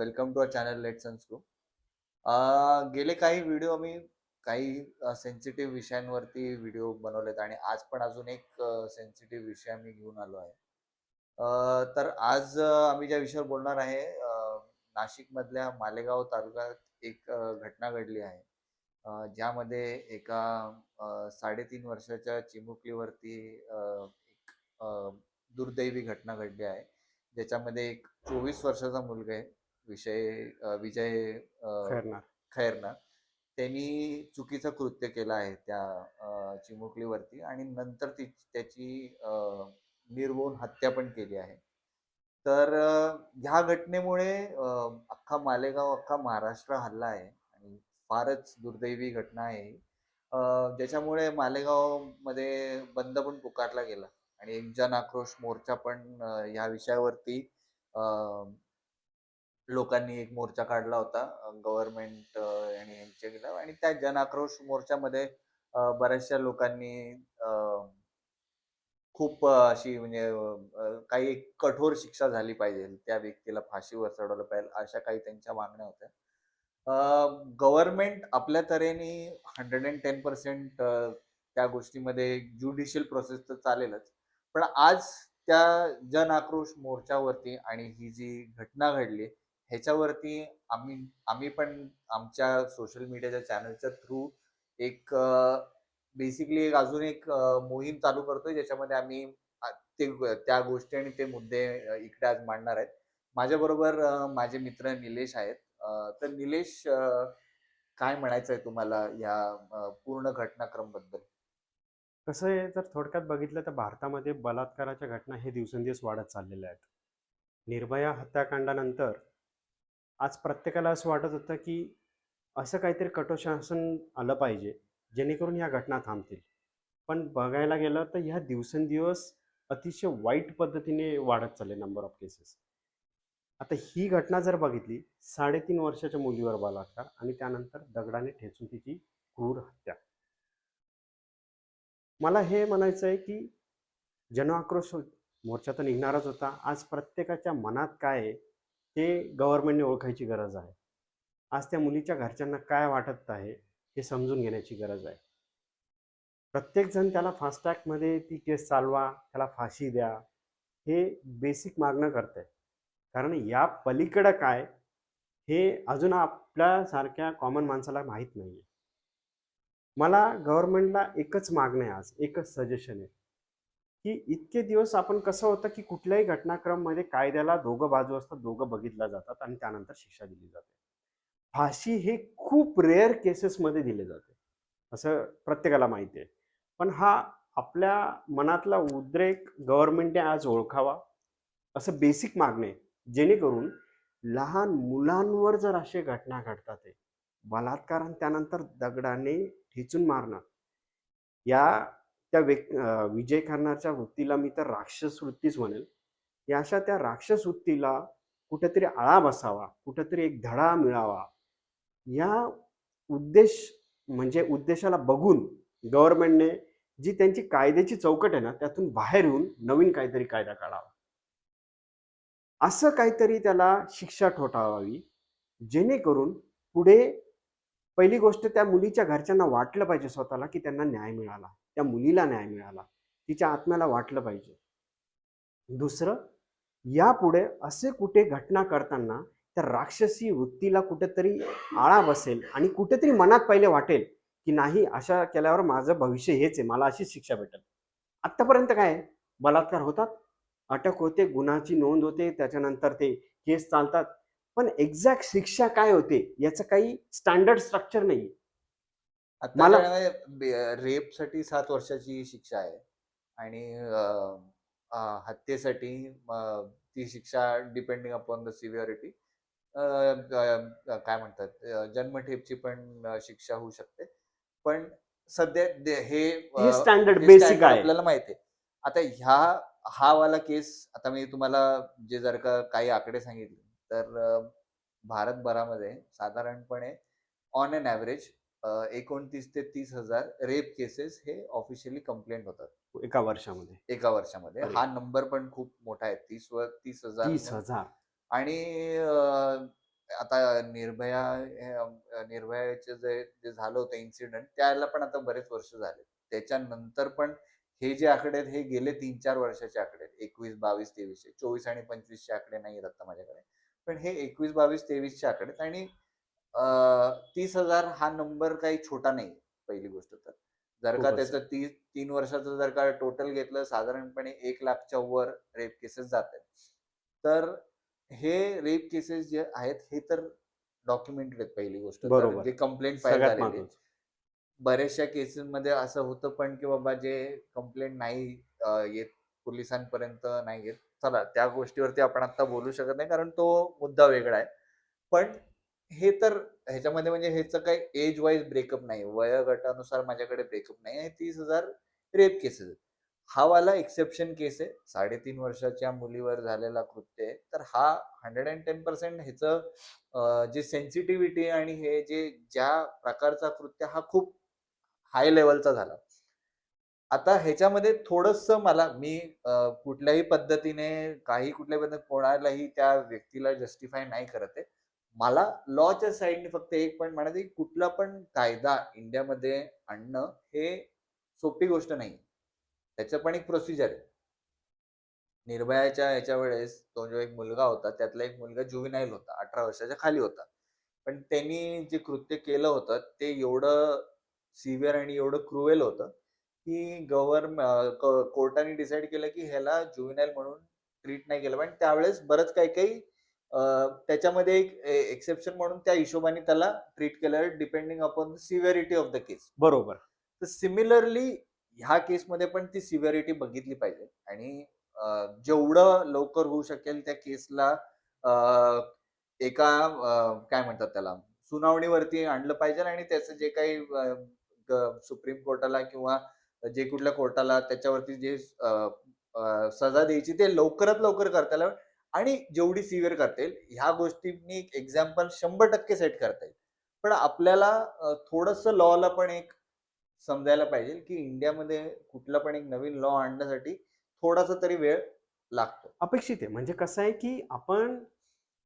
Welcome to our channel let and scoop गेले काही video मी काही सेन्सिटिव्ह विषयांवरती व्हिडिओ बनवलेत आणि आज पण अजून एक सेन्सिटिव्ह विषय मी घेऊन आलो आहे. तर आज आम्ही ज्या विषयावर बोलणार आहे नाशिकमधल्या मालेगाव तालुक्यात एक घटना घडली आहे. ज्यामध्ये एका साडेतीन वर्षाच्या चिमुकलीवरती एक दुर्दैवी घटना घडली आहे. ज्याच्यामध्ये एक चोवीस वर्षाचा मुलगा आहे. विषय विजय खैरनार. खैरनार. त्यांनी चुकीचं कृत्य केलं आहे त्या चिमुकलीवरती आणि नंतर ती त्याची निर्मोह हत्या पण केली आहे. तर ह्या घटनेमुळे अख्खा मालेगाव अख्खा महाराष्ट्र हल्ला आहे आणि फारच दुर्दैवी घटना आहे ही. अ, ज्याच्यामुळे मालेगावमध्ये बंद पण पुकारला गेला आणि एक जन आक्रोश मोर्चा पण ह्या विषयावरती अ, लोकांनी एक मोर्चा काढला होता गव्हर्नमेंट आणि यांच्या केला आणि त्या जन आक्रोश मोर्चामध्ये बऱ्याचशा लोकांनी खूप अशी म्हणजे काही कठोर शिक्षा झाली पाहिजे. त्या व्यक्तीला फाशीवर चढवलं पाहिजे अशा काही त्यांच्या मागण्या होत्या. गव्हर्नमेंट आपल्या तऱ्हेने हंड्रेड अँड टेन पर्सेंट त्या गोष्टीमध्ये ज्युडिशियल प्रोसेस तर चालेलच. पण आज त्या जन आक्रोश मोर्चावरती आणि ही जी घटना घडली ह्याच्यावरती आम्ही आम्ही पण आमच्या सोशल मीडियाच्या चॅनलच्या थ्रू एक बेसिकली एक अजून एक मोहीम चालू करतोय ज्याच्यामध्ये आम्ही ते त्या गोष्टी आणि ते मुद्दे इकडे आज मांडणार आहेत. माझ्याबरोबर माझे मित्र निलेश आहेत. तर निलेश काय म्हणायचं आहे तुम्हाला या पूर्ण घटनाक्रमबद्दल कसं आहे जर थोडक्यात बघितलं तर भारतामध्ये बलात्काराच्या घटना हे दिवसेंदिवस वाढत चाललेल्या आहेत. निर्भया हत्याकांडानंतर आज प्रत्येकाला असं वाटत होतं की असं काहीतरी कठोर शासन आलं पाहिजे जेणेकरून ह्या घटना थांबतील. पण बघायला गेलं तर ह्या दिवसेंदिवस अतिशय वाईट पद्धतीने वाढत चालले नंबर ऑफ केसेस आता ही घटना जर बघितली साडेतीन वर्षाच्या मुलीवर बलात्कार आणि त्यानंतर दगडाने ठेचून तिची क्रूर हत्या. मला हे म्हणायचं आहे की जनआक्रोश मोर्चा तर निघणारच होता. आज प्रत्येकाच्या मनात काय आहे ते गव्हर्नमेंटने ओळखायची गरज आहे. आज त्या मुलीच्या घरच्यांना काय वाटत आहे हे समजून घेण्याची गरज आहे. प्रत्येकजण त्याला फास्टॅगमध्ये ती केस चालवा त्याला फाशी द्या हे बेसिक मागणं करत आहे कारण या पलीकडं काय हे अजून आपल्यासारख्या कॉमन माणसाला माहीत नाही आहे मला गव्हर्नमेंटला एकच मागणं आहे आज एकच सजेशन आहे. की इतके दिवस आपण कसं होतं की कुठल्याही घटनाक्रममध्ये कायद्याला दोघं बाजू असतात दोघं बघितल्या जातात आणि त्यानंतर शिक्षा दिली जाते. फाशी हे खूप रेअर केसेसमध्ये दिले जाते. असं प्रत्येकाला माहिती आहे. पण हा आपल्या मनातला उद्रेक गव्हर्नमेंटने आज ओळखावा असं बेसिक मागणे आहे. जेणेकरून लहान मुलांवर जर असे घटना घडतात आहे बलात्कार आणि त्यानंतर दगडाने ठेचून मारणं या त्या व्यक् अं, विजय खन्नाच्या वृत्तीला मी तर राक्षस वृत्तीच म्हणेल. या अशा त्या राक्षस वृत्तीला कुठेतरी आळा बसावा कुठेतरी एक धडा मिळावा. या उद्देश म्हणजे उद्देशाला बघून गव्हर्नमेंटने जी त्यांची कायद्याची चौकट आहे ना त्यातून बाहेर येऊन नवीन काहीतरी कायदा काढावा. असं काहीतरी त्याला शिक्षा ठोठावावी जेणेकरून पुढे पहिली गोष्ट त्या मुलीच्या घरच्यांना वाटलं पाहिजे स्वतःला की त्यांना न्याय मिळाला. त्या मुलीला न्याय मिळाला. तिच्या आत्म्याला वाटलं पाहिजे. दुसरं यापुढे असे कुठे घटना करताना त्या राक्षसी वृत्तीला कुठेतरी आळा बसेल आणि कुठेतरी मनात पहिले वाटेल की नाही अशा केल्यावर माझं भविष्य हेच आहे मला अशीच शिक्षा भेटेल. आत्तापर्यंत काय आहे? बलात्कार होतात अटक होते गुन्हाची नोंद होते त्याच्यानंतर ते केस चालतात. पण एक्झॅक्ट शिक्षा काय होते याचं काही स्टँडर्ड स्ट्रक्चर नाही मला- आता रेपसाठी सात वर्षाची शिक्षा आहे आणि हत्येसाठी ती शिक्षा डिपेंडिंग अपॉन द सिव्हिअरिटी काय म्हणतात जन्मठेपची पण शिक्षा होऊ शकते पण सध्या हे basic standard आहे. आपल्याला माहिती आहे आता ह्या हा वाला केस आता मी तुम्हाला जे जर का काही आकडे सांगितले तर भारतभरामध्ये साधारणपणे ऑन अन ॲव्हरेज एकोणतीस ते तीस हजार रेप केसेस हे ऑफिशियली कंप्लेंट होतात. एका वर्षामध्ये. एका वर्षामध्ये. हा नंबर पण खूप मोठा आहे. तीस वर तीस हजार तीस हजार. आणि आता निर्भया निर्भयाचे जे जे झालं होतं इन्सिडेंट त्याला पण आता बरेच वर्ष झाले. त्याच्यानंतर पण हे जे आकडे आहेत हे गेले तीन चार वर्षाचे आकडे आहेत. एकवीस बावीस तेवीसचे. चोवीस आणि पंचवीसचे आकडे नाही आहेत आता माझ्याकडे. पण हे एकवीस बावीस तेवीसचे आकडे आहेत आणि तीस हजार हा नंबर काही छोटा नाही पहिली गोष्ट तर. जर का. त्याचं तीस तीन वर्षाचं जर का टोटल घेतलं साधारणपणे एक लाखच्या वर रेप केसेस जात आहेत. तर हे रेप केसेस जे आहेत हे तर डॉक्युमेंटेड आहेत पहिली गोष्ट. जे कंप्लेंट फाईल झालेली बऱ्याचशा केसेसमध्ये असं होतं पण की बाबा जे कंप्लेंट नाही येत पोलिसांपर्यंत नाही येत. चला त्या गोष्टीवरती आपण आता बोलू शकत नाही कारण तो मुद्दा वेगळा आहे. पण हे तर ह्याच्यामध्ये म्हणजे ह्याचं काही एज वाईज ब्रेकअप नाही. वयोगटानुसार माझ्याकडे ब्रेकअप नाही आहे. तीस हजार रेप केसेस हा वाला एक्सेप्शन केस आहे. साडेतीन वर्षाच्या मुलीवर झालेला कृत्य आहे. तर हा हंड्रेड अँड टेन पर्सेंट ह्याचं जे सेन्सिटिव्हिटी आणि हे जे ज्या प्रकारचा कृत्य हा खूप हाय लेवलचा झाला. आता ह्याच्यामध्ये थोडस मला मी कुठल्याही पद्धतीने काही कुठल्याही पद्धतीने कोणालाही त्या व्यक्तीला जस्टिफाय नाही करत आहे. मला लॉच्या साईडने फक्त एक पॉईंट म्हणायचं की कुठला पण कायदा इंडियामध्ये आणणं हे सोपी गोष्ट नाही. त्याचं पण एक प्रोसिजर आहे. निर्भयाच्या ह्याच्या वेळेस तो जो एक मुलगा होता त्यातला एक मुलगा जुविनाईल होता अठरा वर्षाच्या खाली होता. पण त्यांनी जे कृत्य केलं होतं ते एवढं सिव्हिअर आणि एवढं क्रुएल होतं की गव्हर्न कोर्टाने डिसाईड केलं की ह्याला जुविनाईल म्हणून ट्रीट नाही केलं. पण त्यावेळेस बरंच काही काही त्याच्यामध्ये एक एक्सेप्शन म्हणून त्या हिशोबाने त्याला ट्रीट केलं depending upon the severity of the case बरोबर. तर सिमिलरली ह्या केसमध्ये पण ती सिव्हिअरिटी बघितली पाहिजे. आणि जेवढं लवकर होऊ शकेल त्या केसला एका काय म्हणतात त्याला सुनावणीवरती आणलं पाहिजे आणि त्याचं जे काही सुप्रीम कोर्टाला किंवा जे कुठल्या कोर्टाला त्याच्यावरती जे सजा द्यायची ते लवकरात लवकर करता आणि जेवढी सिव्हिअर करता येईल ह्या गोष्टींनी एक एक्झाम्पल शंभर टक्के सेट करता येईल. पण आपल्याला थोडस लॉला पण एक समजायला पाहिजे की इंडियामध्ये कुठला पण एक नवीन लॉ आणण्यासाठी थोडासा तरी वेळ लागतो. अपेक्षित आहे. म्हणजे कसं आहे की आपण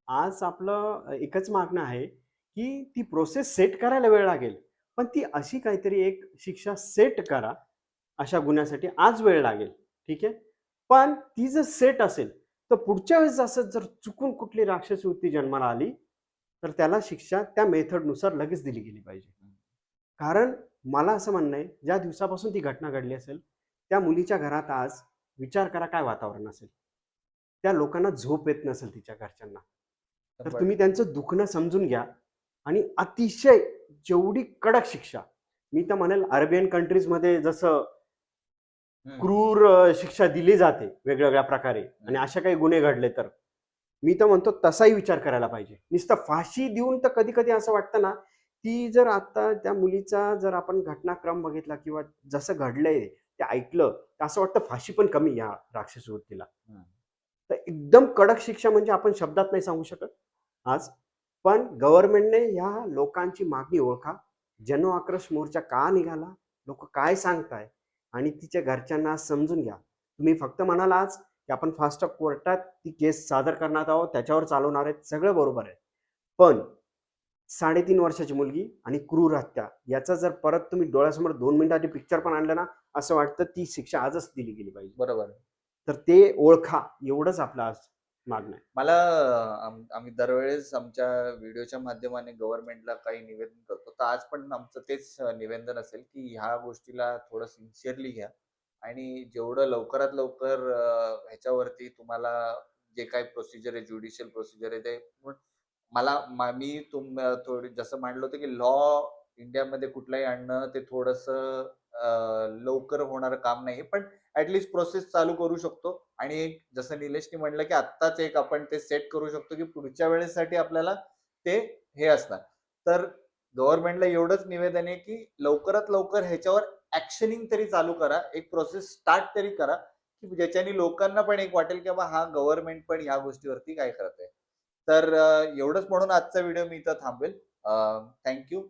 आज आपलं एकच मागणं आहे की ती प्रोसेस सेट करायला वेळ लागेल. पण ती अशी काहीतरी एक शिक्षा सेट करा अशा गुन्ह्यासाठी आज वेळ लागेल. ठीक आहे? पण ती जर सेट असेल तर पुढच्या वेळेस असं जर चुकून कुठली राक्षसी वृत्ती जन्माला आली तर त्याला शिक्षा त्या मेथडनुसार लगेच दिली गेली पाहिजे. कारण मला असं म्हणणं आहे ज्या दिवसापासून ती घटना घडली असेल त्या मुलीच्या घरात आज विचार करा काय वातावरण असेल. त्या लोकांना झोप येत नसेल तिच्या घरच्यांना. तर तुम्ही त्यांचं दुखणं समजून घ्या आणि अतिशय जेवढी कडक शिक्षा मी तर म्हणेल अरेबियन कंट्रीजमध्ये जसं. क्रूर शिक्षा दिली जाते वेगवेगळ्या प्रकारे. आणि अशा काही गुन्हे घडले तर? मी तर म्हणतो तसाही विचार करायला पाहिजे. नुसतं फाशी देऊन तर कधी कधी असं वाटतं ना ती जर आता त्या मुलीचा जर आपण घटनाक्रम बघितला किंवा जसं घडलंय ते ऐकलं तर असं वाटतं फाशी पण कमी या राक्षस वृत्तीला. तर एकदम कडक शिक्षा म्हणजे आपण शब्दात नाही सांगू शकत आज. पण गव्हर्नमेंटने ह्या लोकांची मागणी ओळखा. जन आक्रोश मोर्चा का निघाला? लोक काय सांगताय? आणि तिच्या घरच्यांना समजून घ्या. तुम्ही फक्त म्हणाल आज की आपण फास्ट कोर्टात ती केस सादर करणार आहोत त्याच्यावर चालवणार आहेत सगळं बरोबर आहे. पण साडेतीन वर्षाची मुलगी आणि क्रूर हत्या याचा जर परत तुम्ही डोळ्यासमोर दोन मिनिटाचे पिक्चर पण आणलं ना असं वाटतं ती शिक्षा आजच दिली गेली पाहिजे. बरोबर तर ते ओळखा एवढंच आपलं आज मागणं आहे. मला आम- आम्ही दरवेळेस आमच्या व्हिडिओच्या माध्यमाने गव्हर्नमेंटला काही निवेदन करतो. तर आज पण आमचं तेच निवेदन असेल की ह्या गोष्टीला थोडं सिन्सिअरली घ्या. आणि जेवढं लवकरात लवकर ह्याच्यावरती तुम्हाला जे काही प्रोसिजर आहे ज्युडिशियल प्रोसिजर आहे ते पण मला मा- मी तुम थोडी जसं मांडलं होतं की लॉ इंडियामध्ये कुठलाही आणणं ते थोडंसं लवकर होणारं काम नाही पण ऍटलिस्ट प्रोसेस चालू करू शकतो. आणि एक जसं निलेशनी म्हणलं की आत्ताच एक आपण ते सेट करू शकतो की पुढच्या वेळेसाठी आपल्याला ते हे असणार. तर गव्हर्नमेंटला एवढंच निवेदन आहे की लवकरात लवकर ह्याच्यावर ऍक्शनिंग तरी चालू करा एक प्रोसेस स्टार्ट तरी करा की ज्याच्याने लोकांना पण एक वाटेल की बाबा हा गव्हर्नमेंट पण ह्या गोष्टीवरती काय करत आहे तर एवढंच म्हणून आजचा व्हिडिओ मी इथं थांबेल थँक्यू